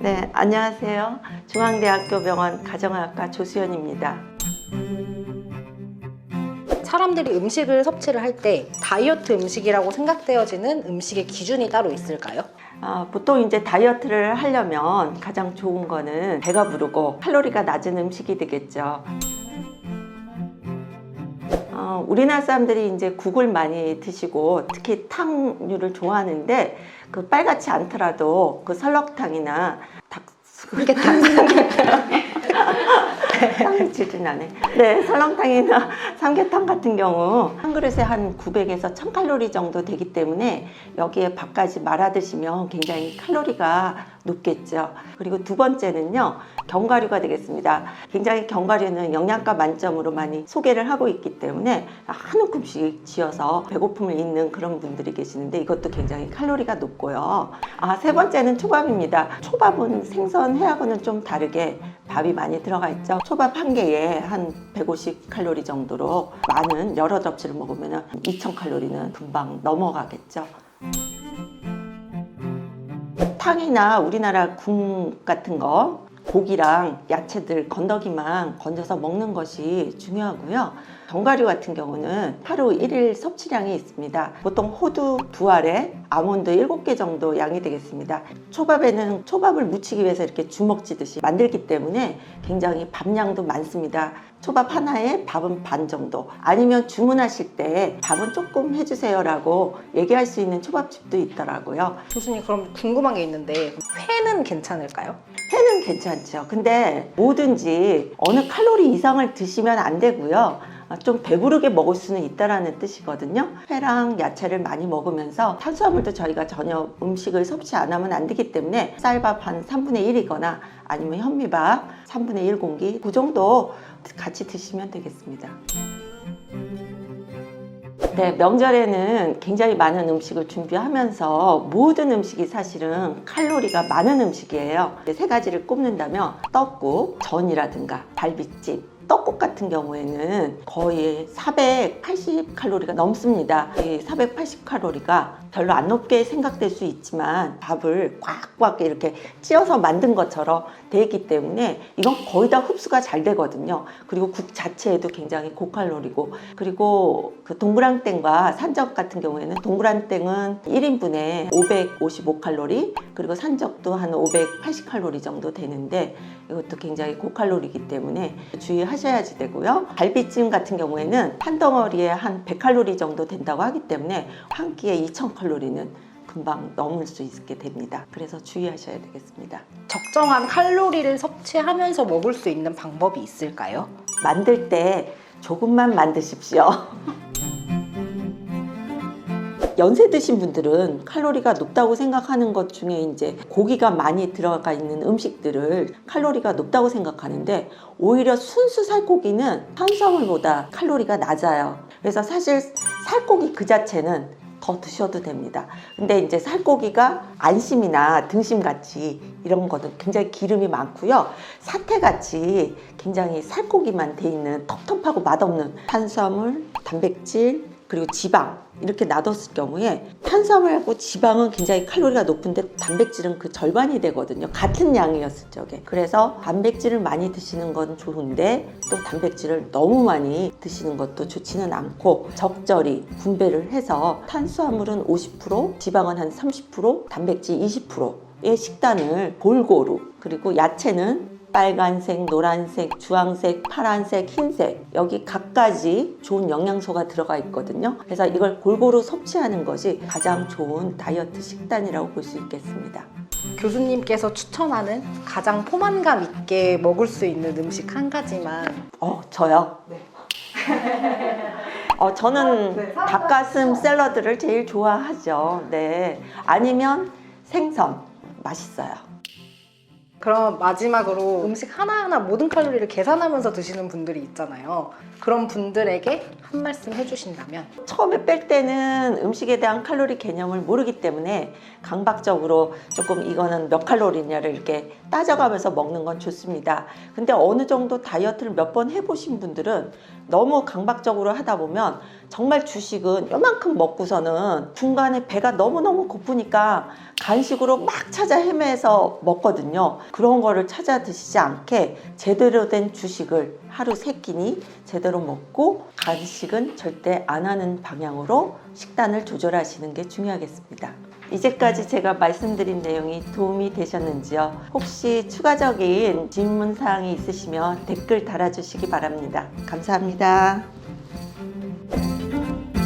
네, 안녕하세요. 중앙대학교 병원 가정의학과 조수연입니다. 사람들이 음식을 섭취를 할 때 다이어트 음식이라고 생각되어지는 음식의 기준이 따로 있을까요? 아, 보통 이제 다이어트를 하려면 가장 좋은 거는 배가 부르고 칼로리가 낮은 음식이 되겠죠. 어, 우리나라 사람들이 이제 국을 많이 드시고 특히 탕류를 좋아하는데 그 빨갛지 않더라도 그 설렁탕이나 닭 그게 다 질질 나네. 네, 설렁탕이나 삼계탕 같은 경우 한 그릇에 한 900에서 1000칼로리 정도 되기 때문에 여기에 밥까지 말아 드시면 굉장히 칼로리가 높겠죠. 그리고 두 번째는요, 견과류가 되겠습니다. 굉장히 견과류는 영양가 만점으로 많이 소개를 하고 있기 때문에 한 움큼씩 지어서 배고픔을 잊는 그런 분들이 계시는데 이것도 굉장히 칼로리가 높고요. 아, 세 번째는 초밥입니다. 초밥은 생선 회하고는 좀 다르게 밥이 많이 들어가 있죠. 초밥 한 개에 한 150 칼로리 정도로 많은 여러 접시를 먹으면 2000 칼로리는 금방 넘어가겠죠. 탕이나 우리나라 국 같은 거 고기랑 야채들 건더기만 건져서 먹는 것이 중요하고요. 견과류 같은 경우는 하루 일일 섭취량이 있습니다. 보통 호두 두 알에 아몬드 일곱 개 정도 양이 되겠습니다. 초밥에는 초밥을 무치기 위해서 이렇게 주먹지듯이 만들기 때문에 굉장히 밥량도 많습니다. 초밥 하나에 밥은 반 정도 아니면 주문하실 때 밥은 조금 해주세요라고 얘기할 수 있는 초밥집도 있더라고요. 교수님 그럼 궁금한 게 있는데 회는 괜찮을까요? 회는 괜찮죠. 근데 뭐든지 어느 칼로리 이상을 드시면 안 되고요. 아, 좀 배부르게 먹을 수는 있다라는 뜻이거든요. 회랑 야채를 많이 먹으면서 탄수화물도 저희가 전혀 음식을 섭취 안 하면 안 되기 때문에 쌀밥 한 3분의 1이거나 아니면 현미밥 3분의 1 공기 그 정도 같이 드시면 되겠습니다. 네, 명절에는 굉장히 많은 음식을 준비하면서 모든 음식이 사실은 칼로리가 많은 음식이에요. 세 가지를 꼽는다면 떡국, 전이라든가 갈비찜, 떡국 같은 경우에는 거의 480 칼로리가 넘습니다. 이 480 칼로리가 별로 안 높게 생각될 수 있지만 밥을 꽉꽉 이렇게 찧어서 만든 것처럼 돼 있기 때문에 이건 거의 다 흡수가 잘 되거든요. 그리고 국 자체에도 굉장히 고칼로리고 그리고 그 동그랑땡과 산적 같은 경우에는 동그랑땡은 1인분에 555칼로리 그리고 산적도 한 580칼로리 정도 되는데 이것도 굉장히 고칼로리이기 때문에 주의하셔야지 되고요. 갈비찜 같은 경우에는 한 덩어리에 한 100칼로리 정도 된다고 하기 때문에 한 끼에 2000칼로리는 금방 넘을 수 있게 됩니다. 그래서 주의하셔야 되겠습니다. 적정한 칼로리를 섭취하면서 먹을 수 있는 방법이 있을까요? 만들 때 조금만 만드십시오. 연세 드신 분들은 칼로리가 높다고 생각하는 것 중에 이제 고기가 많이 들어가 있는 음식들을 칼로리가 높다고 생각하는데 오히려 순수 살코기는 탄수화물보다 칼로리가 낮아요. 그래서 사실 살코기 그 자체는 더 드셔도 됩니다. 근데 이제 살코기가 안심이나 등심같이 이런 거는 굉장히 기름이 많고요. 사태같이 굉장히 살코기만 돼 있는 텁텁하고 맛없는 탄수화물, 단백질, 그리고 지방 이렇게 놔뒀을 경우에 탄수화물하고 지방은 굉장히 칼로리가 높은데 단백질은 그 절반이 되거든요. 같은 양이었을 적에. 그래서 단백질을 많이 드시는 건 좋은데 또 단백질을 너무 많이 드시는 것도 좋지는 않고 적절히 분배를 해서 탄수화물은 50%, 지방은 한 30%, 단백질 20%의 식단을 골고루 그리고 야채는 빨간색, 노란색, 주황색, 파란색, 흰색 여기 각가지 좋은 영양소가 들어가 있거든요. 그래서 이걸 골고루 섭취하는 것이 가장 좋은 다이어트 식단이라고 볼 수 있겠습니다. 교수님께서 추천하는 가장 포만감 있게 먹을 수 있는 음식 한 가지만 어, 저요? 네. 어, 저는 닭가슴 샐러드를 제일 좋아하죠. 네. 아니면 생선. 맛있어요. 그럼 마지막으로 음식 하나하나 모든 칼로리를 계산하면서 드시는 분들이 있잖아요. 그런 분들에게 한 말씀 해주신다면 처음에 뺄 때는 음식에 대한 칼로리 개념을 모르기 때문에 강박적으로 조금 이거는 몇 칼로리냐를 이렇게 따져가면서 먹는 건 좋습니다. 근데 어느 정도 다이어트를 몇 번 해보신 분들은 너무 강박적으로 하다 보면 정말 주식은 요만큼 먹고서는 중간에 배가 너무너무 고프니까 간식으로 막 찾아 헤매서 먹거든요. 그런 거를 찾아 드시지 않게 제대로 된 주식을 하루 세 끼니 제대로 먹고 간식은 절대 안 하는 방향으로 식단을 조절하시는 게 중요하겠습니다. 이제까지 제가 말씀드린 내용이 도움이 되셨는지요? 혹시 추가적인 질문사항이 있으시면 댓글 달아주시기 바랍니다. 감사합니다.